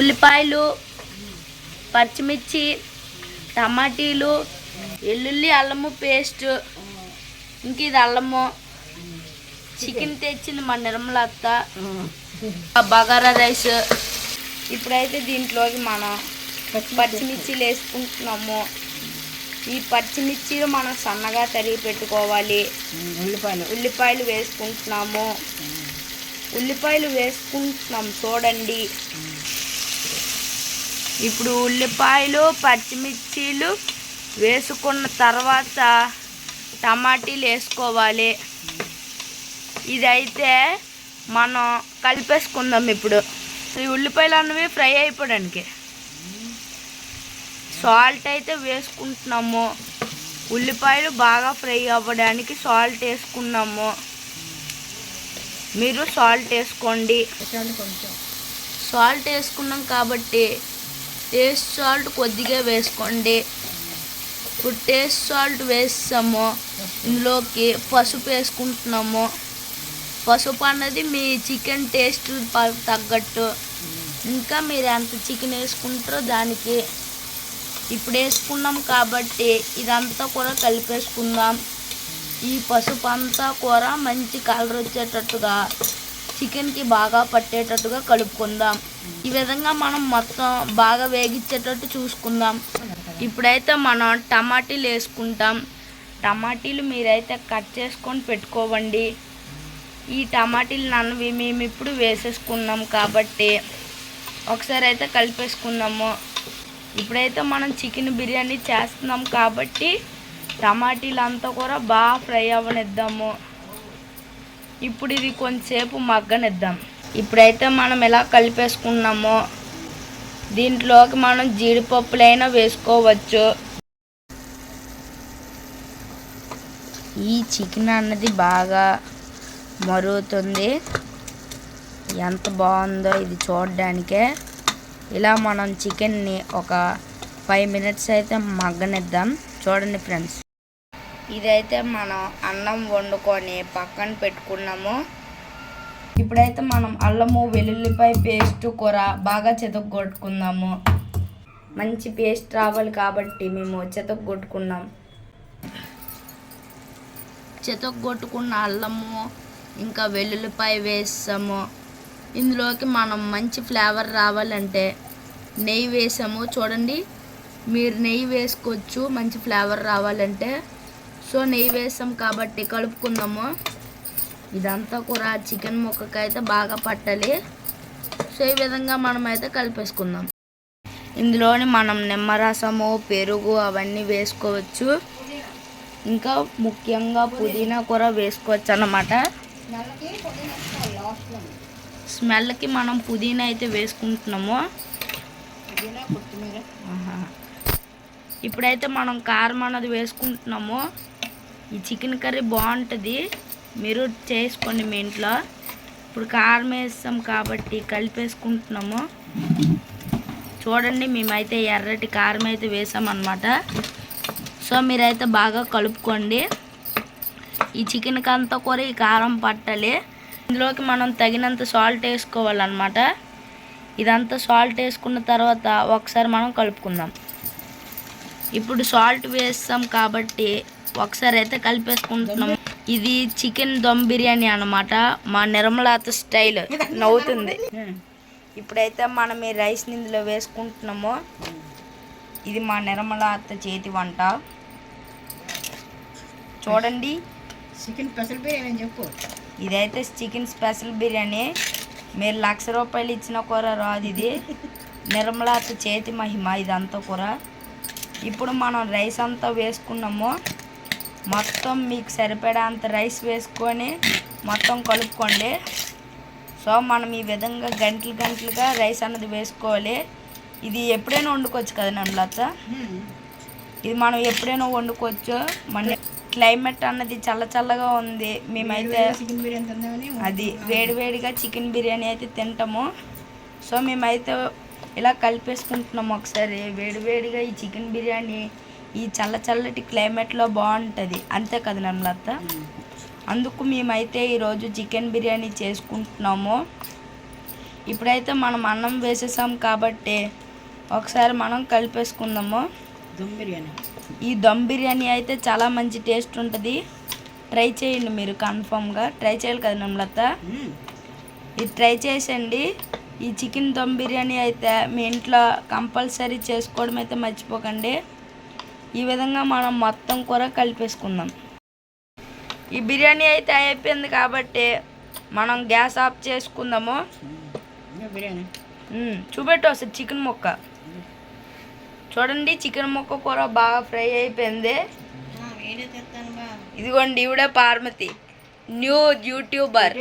ఉల్లిపాయలు పచ్చిమిర్చి టమాటీలు వెల్లుల్లి అల్లము పేస్ట్. ఇంక ఇది అల్లము. చికెన్ తెచ్చింది మా నిర్మలత్త ఆ బగారా రైస్. ఇప్పుడైతే దీంట్లోకి మనం పచ్చిమిర్చిలు వేసుకుంటున్నాము. ఈ పచ్చిమిర్చిలు మనం సన్నగా తరిగి పెట్టుకోవాలి. ఉల్లిపాయలు. ఉల్లిపాయలు వేసుకుంటున్నాము. ఉల్లిపాయలు వేసుకుంటున్నాం చూడండి. ఇప్పుడు ఉల్లిపాయలు పచ్చిమిర్చీలు వేసుకున్న తర్వాత టమాటీలు వేసుకోవాలి. ఇదైతే మనం కలిపేసుకుందాం ఇప్పుడు. ఈ ఉల్లిపాయలు అన్నవి ఫ్రై అయిపోవడానికి. సాల్ట్ అయితే వేసుకుంటున్నాము. ఉల్లిపాయలు బాగా ఫ్రై అవ్వడానికి సాల్ట్ వేసుకున్నాము. మీరు సాల్ట్ వేసుకోండి. సాల్ట్ వేసుకున్నాం కాబట్టి టేస్ట్ సాల్ట్ కొద్దిగా వేసుకోండి. ఇప్పుడు టేస్ట్ సాల్ట్ వేస్తాము ఇందులోకి పసుపు వేసుకుంటున్నాము. పసుపు అన్నది మీ చికెన్ టేస్ట్ తగ్గట్టు. ఇంకా మీరు ఎంత చికెన్ వేసుకుంటారో దానికి. ఇప్పుడు వేసుకున్నాం కాబట్టి ఇదంతా కూడా కలిపేసుకుందాం. ఈ పసుపు అంతా కూర మంచి కలర్ వచ్చేటట్టుగా. చికెన్కి బాగా పట్టేటట్టుగా కలుపుకుందాం. ఈ విధంగా మనం మొత్తం బాగా వేగించేటట్టు చూసుకుందాం. ఇప్పుడైతే మనం టమాటీలు వేసుకుంటాం. టమాటీలు మీరైతే కట్ చేసుకొని పెట్టుకోవండి. ఈ టమాటీలు నన్నవి మేము ఇప్పుడు వేసేసుకున్నాం కాబట్టి ఒకసారి అయితే కలిపేసుకుందాము. ఇప్పుడైతే మనం చికెన్ బిర్యానీ చేస్తున్నాం కాబట్టి టమాటీలు అంతా కూడా బాగా ఫ్రై అవ్వనిద్దాము. ఇప్పుడు ఇది కొంచెంసేపు మగ్గనిద్దాం. ఇప్పుడైతే మనం ఎలా కలిపేసుకున్నామో దీంట్లోకి మనం జీడిపప్పులైనా వేసుకోవచ్చు. ఈ చికెన్ అన్నది బాగా మరుగుతుంది. ఎంత బాగుందో ఇది చూడడానికే. ఇలా మనం చికెన్ని ఒక ఫైవ్ మినిట్స్ అయితే మగ్గనిద్దాం. చూడండి ఫ్రెండ్స్. ఇదైతే మనం అన్నం వండుకొని పక్కన పెట్టుకున్నాము. ఇప్పుడైతే మనం అల్లము వెల్లుల్లిపాయ పేస్ట్ కూర బాగా చెతగొట్టుకుందాము మంచి పేస్ట్ రావాలి కాబట్టి మేము చెతగొట్టుకున్నాం చెతగొట్టుకున్న అల్లము ఇంకా వెల్లుల్లిపాయ వేసాము. ఇందులోకి మనం మంచి ఫ్లేవర్ రావాలంటే నెయ్యి వేసాము. చూడండి మీరు నెయ్యి వేసుకోవచ్చు మంచి ఫ్లేవర్ రావాలంటే సో నెయ్యి వేసాం కాబట్టి కలుపుకుందాము. ఇదంతా కూడా చికెన్ ముక్కకైతే బాగా పట్టాలి. సో ఈ విధంగా మనం అయితే కలిపేసుకుందాం. ఇందులోని మనం నిమ్మరసము పెరుగు అవన్నీ వేసుకోవచ్చు. ఇంకా ముఖ్యంగా పుదీనా కూర వేసుకోవచ్చు అన్నమాట. స్మెల్కి మనం పుదీనా అయితే వేసుకుంటున్నాము. ఇప్పుడైతే మనం కారం అన్నది వేసుకుంటున్నాము. ఈ చికెన్ కర్రీ బాగుంటుంది. మీరు చేసుకోండి మీ ఇంట్లో. ఇప్పుడు కారం వేస్తాం కాబట్టి కలిపేసుకుంటున్నాము. చూడండి మేమైతే ఎర్రటి కారం అయితే వేసామన్నమాట. సో మీరైతే బాగా కలుపుకోండి. ఈ చికెన్కి అంతా కూడా ఈ కారం పట్టాలి. ఇందులోకి మనం తగినంత సాల్ట్ వేసుకోవాలన్నమాట. ఇదంతా సాల్ట్ వేసుకున్న తర్వాత ఒకసారి మనం కలుపుకుందాం. ఇప్పుడు సాల్ట్ వేస్తాం కాబట్టి ఒకసారి అయితే కలిపేసుకుంటున్నాం ఇది చికెన్ దమ్ బిర్యానీ అన్నమాట. మా నిర్మలాత స్టైల్ నవ్వుతుంది. ఇప్పుడైతే మనం ఈ రైస్ ఇందులో వేసుకుంటున్నాము. ఇది మా నిర్మలాత చేతి వంట. చూడండి. చికెన్ స్పెషల్ బిర్యానీ చెప్పు. ఇదైతే చికెన్ స్పెషల్ బిర్యానీ. మీరు లక్ష రూపాయలు ఇచ్చిన కూర రాదు ఇది. నిర్మలాత చేతి మహిమ ఇదంతా కూర. ఇప్పుడు మనం రైస్ అంతా వేసుకున్నాము. మొత్తం మీకు సరిపడా అంత రైస్ వేసుకొని మొత్తం కలుపుకోండి. సో మనం ఈ విధంగా గంటలు గంటలుగా రైస్ అన్నది వేసుకోవాలి. ఇది ఎప్పుడైనా వండుకోవచ్చు కదా నిర్మలాత? ఇది మనం ఎప్పుడైనా వండుకోవచ్చు. మన క్లైమేట్ అన్నది చల్ల చల్లగా ఉంది. మేమైతే అది వేడివేడిగా చికెన్ బిర్యానీ అయితే తింటాము. సో మేమైతే ఇలా కలిపేసుకుంటున్నాము ఒకసారి. వేడివేడిగా ఈ చికెన్ బిర్యానీ ఈ చల్ల చల్లటి క్లైమేట్లో బాగుంటుంది. అంతే కదా నమ్మలత్త అందుకు మేమైతే ఈరోజు చికెన్ బిర్యానీ చేసుకుంటున్నాము. ఇప్పుడైతే మనం అన్నం వేసేసాం కాబట్టి ఒకసారి మనం కలిపేసుకుందాము. దమ్ బిర్యానీ. ఈ దమ్ బిర్యానీ అయితే చాలా మంచి టేస్ట్ ఉంటుంది. ట్రై చేయండి మీరు కన్ఫామ్గా. ట్రై చేయాలి కదా నమ్లత. ఇది ట్రై చేసండి ఈ చికెన్ దమ్ బిర్యానీ అయితే మీ ఇంట్లో కంపల్సరీ చేసుకోవడం అయితే మర్చిపోకండి. ఈ విధంగా మనం మొత్తం కూర కలిపేసుకుందాం. ఈ బిర్యానీ అయితే అయిపోయింది కాబట్టి మనం గ్యాస్ ఆఫ్ చేసుకుందాము. బిర్యానీ. చూపెట్టు అసలు చికెన్ ముక్క. చూడండి చికెన్ ముక్క కూర బాగా ఫ్రై అయిపోయింది. ఇదిగోండి ఈవిడ పార్వతి. New YouTuber.